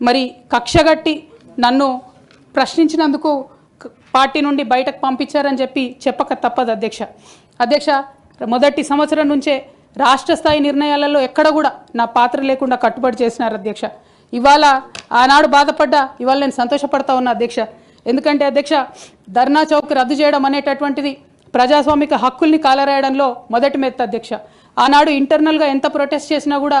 మరి కక్షగట్టి నన్ను ప్రశ్నించినందుకు పార్టీ నుండి బయటకు పంపించారని చెప్పి చెప్పక తప్పదు అధ్యక్ష. అధ్యక్ష మొదటి సంవత్సరం నుంచే రాష్ట్ర స్థాయి నిర్ణయాలలో ఎక్కడ కూడా నా పాత్ర లేకుండా కట్టుబడి చేసినారు అధ్యక్ష. ఇవాళ ఆనాడు బాధపడ్డా ఇవాళ నేను సంతోషపడతా ఉన్నా అధ్యక్ష. ఎందుకంటే అధ్యక్ష ధర్నా చౌక్ రద్దు చేయడం అనేటటువంటిది ప్రజాస్వామిక హక్కుల్ని కాలరాయడంలో మొదటి మెత్త అధ్యక్ష. ఆనాడు ఇంటర్నల్గా ఎంత ప్రొటెస్ట్ చేసినా కూడా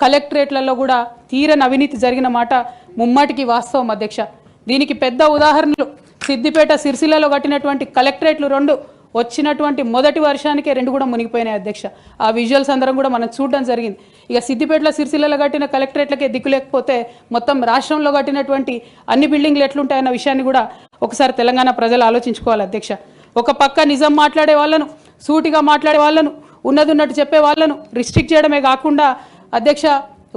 కలెక్టరేట్లలో కూడా తీరని అవినీతి జరిగిన మాట ముమ్మాటికి వాస్తవం అధ్యక్ష. దీనికి పెద్ద ఉదాహరణలు సిద్దిపేట సిరిసిల్లలో కట్టినటువంటి కలెక్టరేట్లు రెండు వచ్చినటువంటి మొదటి వర్షానికే రెండు కూడా మునిగిపోయినాయి అధ్యక్ష. ఆ విజువల్స్ అందరం కూడా మనం చూడడం జరిగింది. ఇక సిద్దిపేటలో సిరిసిల్లలో కట్టిన కలెక్టరేట్లకే దిక్కు లేకపోతే మొత్తం రాష్ట్రంలో కట్టినటువంటి అన్ని బిల్డింగ్లు ఎట్లుంటాయన్న విషయాన్ని కూడా ఒకసారి తెలంగాణ ప్రజలు ఆలోచించుకోవాలి అధ్యక్ష. ఒక పక్క నిజం మాట్లాడే వాళ్ళను సూటిగా మాట్లాడే వాళ్ళను ఉన్నది ఉన్నట్టు చెప్పే వాళ్ళను రిస్ట్రిక్ట్ చేయడమే కాకుండా అధ్యక్ష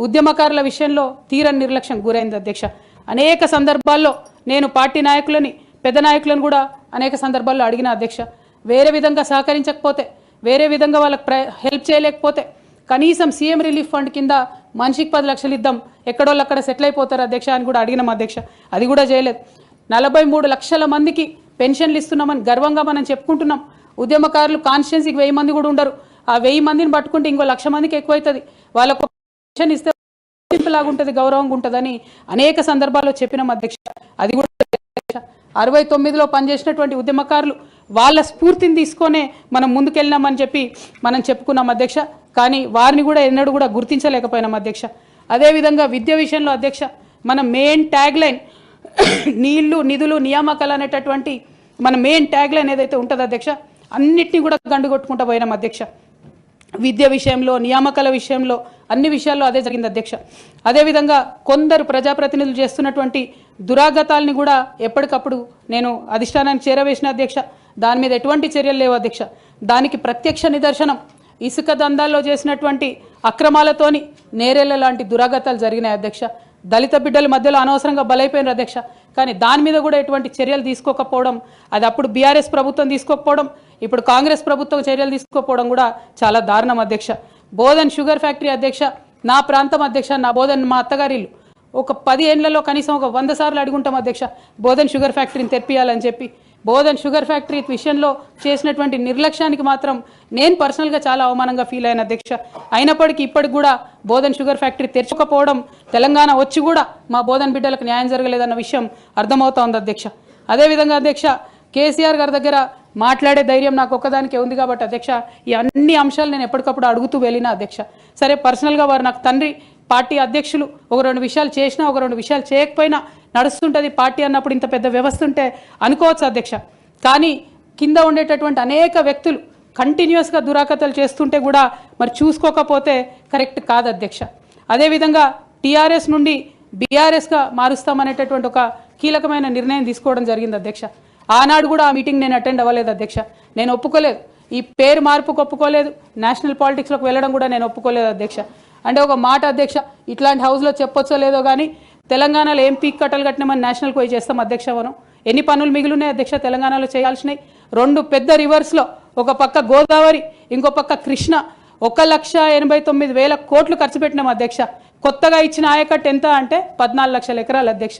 ఉద్యమకారుల విషయంలో తీరని నిర్లక్ష్యం గురైంది అధ్యక్ష. అనేక సందర్భాల్లో నేను పార్టీ నాయకులని పెద్ద నాయకులను కూడా అనేక సందర్భాల్లో అడిగిన అధ్యక్ష. వేరే విధంగా సహకరించకపోతే వేరే విధంగా వాళ్ళకి హెల్ప్ చేయలేకపోతే కనీసం సీఎం రిలీఫ్ ఫండ్ కింద మనిషికి పది లక్షలు ఇద్దాం ఎక్కడోళ్ళు అక్కడ సెటిల్ అయిపోతారు అధ్యక్ష అని కూడా అడిగినాం అధ్యక్ష. అది కూడా చేయలేదు. నలభై మూడు లక్షల మందికి పెన్షన్లు ఇస్తున్నామని గర్వంగా మనం చెప్పుకుంటున్నాం. ఉద్యమకారులు కాన్స్టిట్యున్సీకి వెయ్యి మంది కూడా ఉండరు. ఆ వెయ్యి మందిని పట్టుకుంటే ఇంకో లక్ష మందికి ఎక్కువైతుంది. వాళ్ళకు పెన్షన్ ఇస్తే ఉంటుంది గౌరవంగా ఉంటుందని అనేక సందర్భాల్లో చెప్పినాం అధ్యక్ష. అది కూడా అధ్యక్ష. అరవై తొమ్మిదిలో పనిచేసినటువంటి ఉద్యమకారులు వాళ్ళ స్ఫూర్తిని తీసుకొనే మనం ముందుకెళ్ళినామని చెప్పి మనం చెప్పుకున్నాం అధ్యక్ష. కానీ వారిని కూడా ఎన్నడూ కూడా గుర్తించలేకపోయినాం అధ్యక్ష. అదేవిధంగా విద్య విషయంలో అధ్యక్ష మన మెయిన్ ట్యాగ్ లైన్ నీళ్ళు నిధులు నియామకాలు అనేటటువంటి మన మెయిన్ ట్యాగ్ లైన్ ఏదైతే ఉంటుందో అధ్యక్ష అన్నిటినీ కూడా గండుగొట్టుకుంటూ పోయినాం అధ్యక్ష. విద్య విషయంలో నియామకాల విషయంలో అన్ని విషయాల్లో అదే జరిగింది అధ్యక్ష. అదేవిధంగా కొందరు ప్రజాప్రతినిధులు చేస్తున్నటువంటి దురాగతాల్ని కూడా ఎప్పటికప్పుడు నేను అధిష్టానానికి చేరవేసిన అధ్యక్ష. దాని మీద ఎటువంటి చర్యలు లేవు అధ్యక్ష. దానికి ప్రత్యక్ష నిదర్శనం ఇసుక దందాల్లో చేసినటువంటి అక్రమాలతోని నేరేళ్ళ లాంటి దురాగతాలు జరిగినాయి అధ్యక్ష. దళిత బిడ్డల మధ్యలో అనవసరంగా బలైపోయినారు అధ్యక్ష. కానీ దాని మీద కూడా ఎటువంటి చర్యలు తీసుకోకపోవడం అది అప్పుడు బీఆర్ఎస్ ప్రభుత్వం తీసుకోకపోవడం ఇప్పుడు కాంగ్రెస్ ప్రభుత్వం చర్యలు తీసుకోకపోవడం కూడా చాలా దారుణం అధ్యక్ష. బోధన్ షుగర్ ఫ్యాక్టరీ అధ్యక్ష నా ప్రాంతం అధ్యక్ష నా బోధన్ మా అత్తగారిల్లు ఒక పది ఏళ్ళలో కనీసం ఒక వంద సార్లు అడుగుంటాం అధ్యక్ష బోధన్ షుగర్ ఫ్యాక్టరీని తెప్పియాలని చెప్పి. బోధన్ షుగర్ ఫ్యాక్టరీ విషయంలో చేసినటువంటి నిర్లక్ష్యానికి మాత్రం నేను పర్సనల్గా చాలా అవమానంగా ఫీల్ అయిన అధ్యక్ష. అయినప్పటికీ ఇప్పటికి కూడా బోధన్ షుగర్ ఫ్యాక్టరీ తెరచకపోవడం తెలంగాణ వచ్చి కూడా మా బోధన్ బిడ్డలకు న్యాయం జరగలేదన్న విషయం అర్థమవుతోంది అధ్యక్ష. అదేవిధంగా అధ్యక్ష కేసీఆర్ గారి దగ్గర మాట్లాడే ధైర్యం నాకు ఒక్కదానికే ఉంది కాబట్టి అధ్యక్ష ఈ అన్ని అంశాలు నేను ఎప్పటికప్పుడు అడుగుతూ వెళ్ళిన అధ్యక్ష. సరే పర్సనల్గా వారు నాకు తండ్రి పార్టీ అధ్యక్షులు ఒక రెండు విషయాలు చేసినా ఒక రెండు విషయాలు చేయకపోయినా నడుస్తుంటుంది పార్టీ అన్నప్పుడు ఇంత పెద్ద వ్యవస్థ ఉంటే అనుకోవచ్చు అధ్యక్ష? కానీ కింద ఉండేటటువంటి అనేక వ్యక్తులు కంటిన్యూస్గా దురాకతలు చేస్తుంటే కూడా మరి చూసుకోకపోతే కరెక్ట్ కాదు అధ్యక్ష. అదేవిధంగా టీఆర్ఎస్ నుండి బీఆర్ఎస్గా మారుస్తామనేటటువంటి ఒక కీలకమైన నిర్ణయం తీసుకోవడం జరిగింది అధ్యక్ష. ఆనాడు కూడా ఆ మీటింగ్ నేను అటెండ్ అవ్వలేదు అధ్యక్ష. నేను ఒప్పుకోలేదు. ఈ పేరు మార్పుకు ఒప్పుకోలేదు. నేషనల్ పాలిటిక్స్లోకి వెళ్ళడం కూడా నేను ఒప్పుకోలేదు అధ్యక్ష. అంటే ఒక మాట అధ్యక్ష ఇట్లాంటి హౌస్లో చెప్పొచ్చో లేదో కానీ తెలంగాణలో ఏం పీక్ కట్టలు కట్టినామని నేషనల్కి పోయి చేస్తాం అధ్యక్ష మనం. ఎన్ని పనులు మిగిలినాయి అధ్యక్ష తెలంగాణలో చేయాల్సినవి రెండు పెద్ద రివర్స్లో ఒక పక్క గోదావరి ఇంకో పక్క కృష్ణ. ఒక లక్ష ఎనభై తొమ్మిది వేల కోట్లు ఖర్చు పెట్టినాం అధ్యక్ష. కొత్తగా ఇచ్చిన ఆయకట్టు ఎంత అంటే పద్నాలుగు లక్షల ఎకరాలు అధ్యక్ష.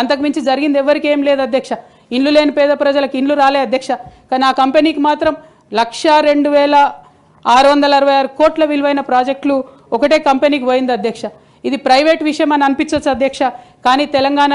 అంతకుమించి జరిగింది ఎవరికి ఏం లేదు అధ్యక్ష. ఇండ్లు లేని పేద ప్రజలకు ఇండ్లు రాలే అధ్యక్ష. కానీ ఆ కంపెనీకి మాత్రం లక్ష రెండు వేల ఆరు వందల అరవై ఆరు కోట్ల విలువైన ప్రాజెక్టులు ఒకటే కంపెనీకి పోయింది అధ్యక్ష. ఇది ప్రైవేట్ విషయం అని అనిపించవచ్చు అధ్యక్ష. కానీ తెలంగాణ